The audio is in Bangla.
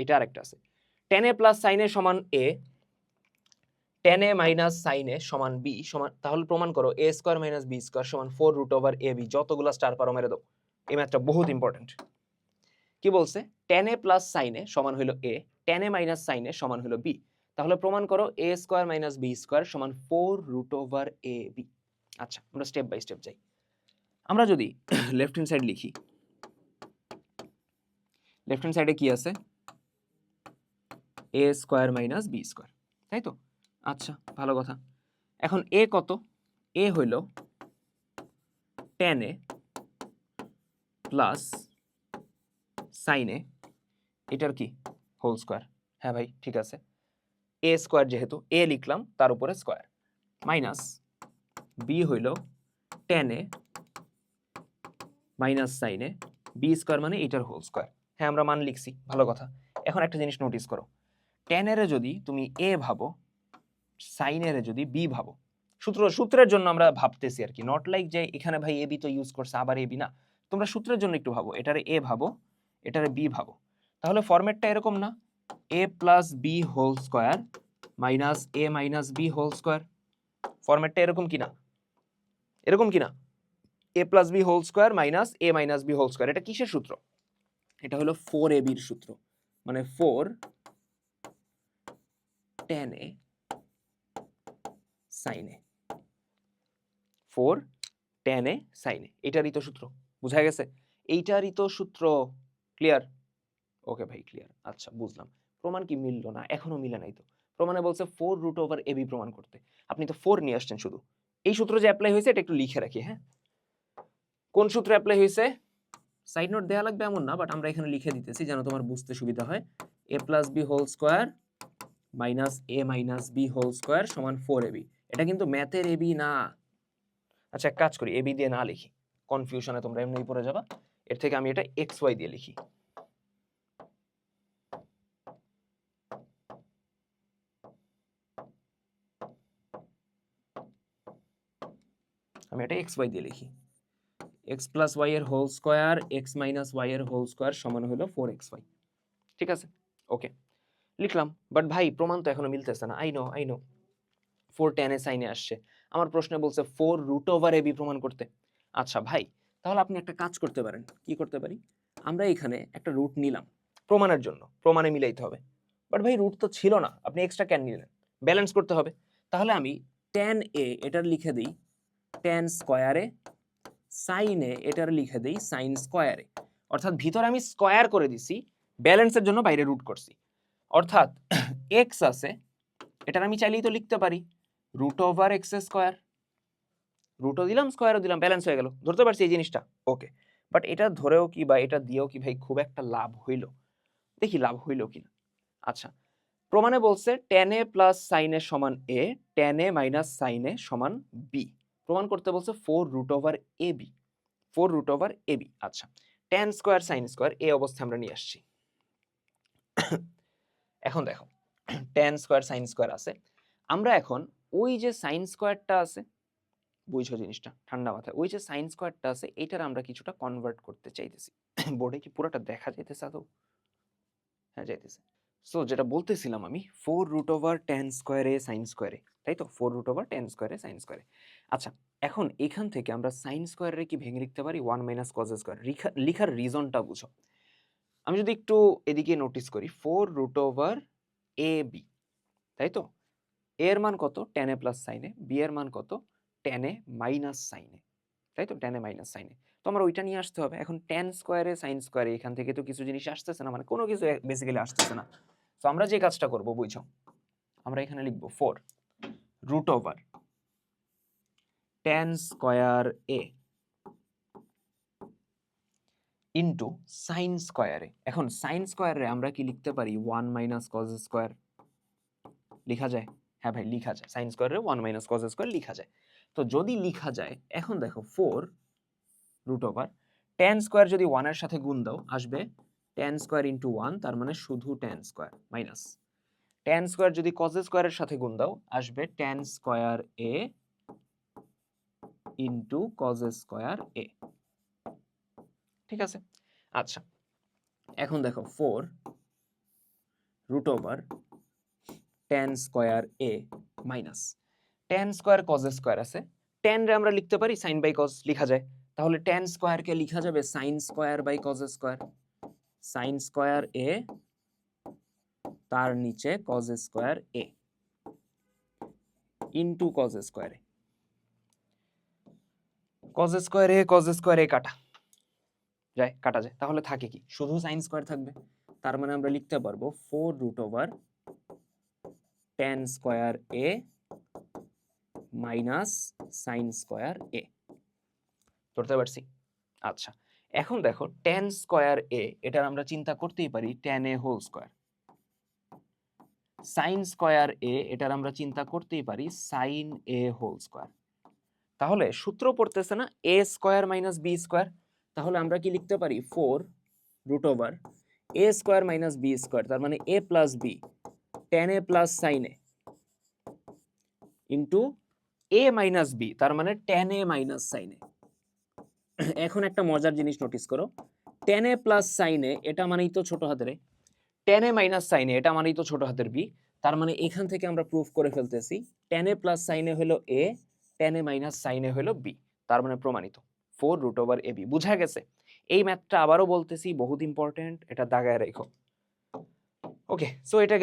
এটা আরেকটা আছে। টেন এ প্লাস সাইন সমান A tan A minus sign সমান বি সমান, তাহলে প্রমাণ করো A square minus B square সমান four root over A B যতগুলো স্টার পারো মেরে দাও। এই ম্যাথটা বহুত ইম্পর্টেন্ট কি বলছে? টেন এ প্লাস সাইন সমান হলো A tan A minus sign সমান হলো বি তাহলে প্রমাণ করো A square minus B square সমান four root over A B আচ্ছা আমরা স্টেপ বাই স্টেপ যাই। আমরা যদি লেফট হ্যান্ড সাইড লিখি। লেফট হ্যান্ড সাইডে কি আছে? A square minus B square তাই তো? আচ্ছা ভালো কথা। এখন এ কত? এ হইল tan A plus sine A এটার কি? হোল স্কোয়ার হ্যাঁ ভাই, ঠিক আছে। এ স্কোয়ার যেহেতু এ লিখলাম, তার উপরে স্কোয়ার মাইনাস বি হইল tan A minus sine A B square মানে এটার হোল স্কোয়ার হ্যাঁ আমরা মান লিখছি, ভালো কথা। এখন একটা জিনিস নোটিস করো। টেন এর যদি তুমি এ ভাবো সাইনের যদি বি ভাবো, সূত্র, সূত্রের জন্য আমরা ভাবতেছি আর কি নট লাইক যে এখানে ভাই এ বি তো ইউজ করছে, আবার এ বি না, তোমরা সূত্রের জন্য একটু ভাবো, এটারে এ ভাবো, এটারে বি ভাবো, তাহলে ফরম্যাটটা এরকম না A plus B whole square minus A minus B whole square ফরম্যাটটা এরকম কি না এরকম কি না A plus B whole square minus A minus B whole square এটা কিসের সূত্র, এটা হলো ফোর এ বির সূত্র মানে ফোর টেন এ সাইনে ফোর টেন এ সাইনে এটারই তো সূত্র বুঝা গেছে? এইটারই তো সূত্র ক্লিয়ার ওকে ভাই ক্লিয়ার আচ্ছা বুঝলাম। প্রমাণ কি মিললো না? এখনও মিলে নাই তো। প্রমাণে বলছে ফোর রুট ওভার এবি প্রমাণ করতে। আপনি তো ফোর নিয়ে আসছেন শুধু। এই সূত্র যে অ্যাপ্লাই হয়েছে, এটা একটু লিখে রাখি হ্যাঁ? কোন সূত্র অ্যাপ্লাই হয়েছে? সাইড নোট দেওয়া লাগবে এমন না বাট আমরা এখানে লিখে দিতেছি যেন তোমার বুঝতে সুবিধা হয়। A plus B whole square minus A minus B whole square সমান ফোর এবি এটা কিন্তু ম্যাথের এবি না। আচ্ছা এক কাজ করি এবি দিয়ে না লিখি। কনফিউশনে তোমরা এমনি পড়ে যাবা। এর থেকে আমি এটা এক্স ওয়াই দিয়ে লিখি। আমি এটা এক্স ওয়াই দিয়ে লিখি। এক্স প্লাস ওয়াই এর whole square X minus Y এর হোল স্কোয়ার সমান হলো ফোর এক্স ওয়াই। ঠিক আছে? ওকে। লিখলাম বাট ভাই, প্রমাণ তো এখনও মিলতেছে না। I know I know four টেনে সাইনে আসছে। আমার প্রশ্নে বলছে ফোর রুট ওভার এবি প্রমাণ করতে। আচ্ছা ভাই, তাহলে আপনি একটা কাজ করতে পারেন। কি করতে পারি? আমরা এখানে একটা রুট নিলাম, প্রমাণের জন্য। প্রমাণে মিলাইতে হবে। বাট ভাই রুট তো ছিল না। আপনি এক্সট্রা ক্যান নিলেন। ব্যালেন্স করতে হবে। তাহলে আমি টেন এ এটার লিখে দিই টেন স্কোয়ারে সাইনে এটার লিখে দিই সাইন স্কোয়ারে অর্থাৎ ভিতরে আমি স্কোয়ার করে দিছি ব্যালেন্সের জন্য বাইরে রুট করছি। অর্থাৎ এক্স আছে, এটার আমি চাইলেই তো লিখতে পারি। রুট ওভার এক্স স্কোয়ার রুটও দিলাম স্কোয়ারও দিলাম ব্যালেন্স হয়ে গেল। ধরতে পারছি এই জিনিসটা? ওকে বাট এটা ধরেও কি বা এটা দিয়েও কি ভাই খুব একটা লাভ হইল? দেখি লাভ হইল কি না আচ্ছা প্রমাণে বলছে টেন এ প্লাস সাইনে সমান এ টেন এ মাইনাস সাইনে সমান বি প্রমাণ করতে বলছে four root over A B four root over A B আচ্ছা টেন স্কোয়ার সাইন স্কোয়ার এই অবস্থায় আমরা নিয়ে আসছি। এখন দেখো টেন স্কোয়ার সাইন স্কোয়ার আছে। আমরা এখন ওই যে সাইন স্কোয়ারটা আছে, বুঝছ জিনিসটা, ঠান্ডা মাথায়, ওই যে সাইন স্কোয়ারটা আছে এইটার আমরা কিছুটা কনভার্ট করতে চাইতেছি। বোর্ডে কি পুরোটা দেখা যাইতেছে আদৌ? হ্যাঁ যাইতেছে। সো যেটা বলতেছিলাম আমি ফোর রুট ওভার টেন স্কোয়ারে সাইন স্কোয়ারে তাই তো? ফোর রুট ওভার টেন স্কোয়ারে সাইন স্কোয়ারে আচ্ছা এখন এখান থেকে আমরা সাইন স্কোয়ারে কি ভেঙে লিখতে পারি? ওয়ান মাইনাস কজ স্কোয়ার লিখার রিজনটা বুঝো। আমি যদি একটু এদিকে নোটিস করি four root over A B তাই তো? এর মান কত? টেন এ প্লাস সাইনে বি এর মান কত? টেন এ মাইনাস সাইনে তাই তো? টেন এ মাইনাস সাইনে তো আমার ওইটা নিয়ে আসতে হবে। এখন টেন স্কোয়ারে সাইন স্কোয়ারে এখান থেকে তো কিছু জিনিস আসতেছে না মানে কোনো কিছু বেসিক্যালি আসতেছে না। তো আমরা যে কাজটা করব, বুঝছ? আমরা এখানে লিখব four root over tan square A into sine স্কোয়ারে এখন সাইন স্কোয়ারে আমরা কি লিখতে পারি? ওয়ান মাইনাস কজ স্কোয়ার লেখা যায়? হ্যাঁ ভাই, লিখা যায়। সাইন স্কোয়ারে ওয়ান মাইনাস কজ স্কোয়ার লিখা যায়। তো যদি লিখা যায়, এখন দেখো four root over tan square যদি ওয়ানের সাথে গুণ দাও, আসবে টেন স্কোয়ার ইন্টু ওয়ান তার মানে শুধু tan square minus tan square যদি কজ স্কোয়ারের সাথে গুণ দাও, আসবে tan square A into cos square A. ঠিক আছে? আচ্ছা। এখন দেখো four root over tan square A minus tan square cos square আছে। টেন রে আমরা লিখতে পারি সাইন বাই কজ লিখা যায়। তাহলে টেন স্কোয়ারকে লিখা যাবে sine square by cos square sine square A তার নিচে cos square A into cos square A cos square A cos square A কাটা। যায় কাটা যায় তাহলে থাকে কি? শুধু সাইন স্কোয়ার থাকবে। তার মানে আমরা লিখতে পারব four root over tan square A minus sine square A ধরতে পারছি? আচ্ছা এখন দেখো টেন স্কোয়ার এ এটার আমরা চিন্তা করতেই পারি tan A whole square sine square A এটার আমরা চিন্তা করতেই পারি সাইন এ হোল স্কোয়ার তাহলে সূত্র পড়তেছে না A square minus B square তাহলে আমরা কি লিখতে পারি? Four root over A square minus B square তার মানে A plus B tan A plus sine A into A minus B তার মানে tan A minus sine A এখন একটা মজার জিনিস নোটিস করো। Tan A plus sine A এটা মানেই তো ছোট হাতের tan A minus sine A এটা মানেই তো ছোট হাতের বি তার মানে এখান থেকে আমরা প্রুফ করে ফেলতেছি tan A plus sine A হলো A tan A minus sine A হলো বি তার মানে প্রমাণিত। Four root over A B বুঝা গেছে? এই ম্যাথটা আবারও বলতেছি, বহুত ইম্পর্টেন্ট এটা দাগায় রেখো। ওকে সো এটা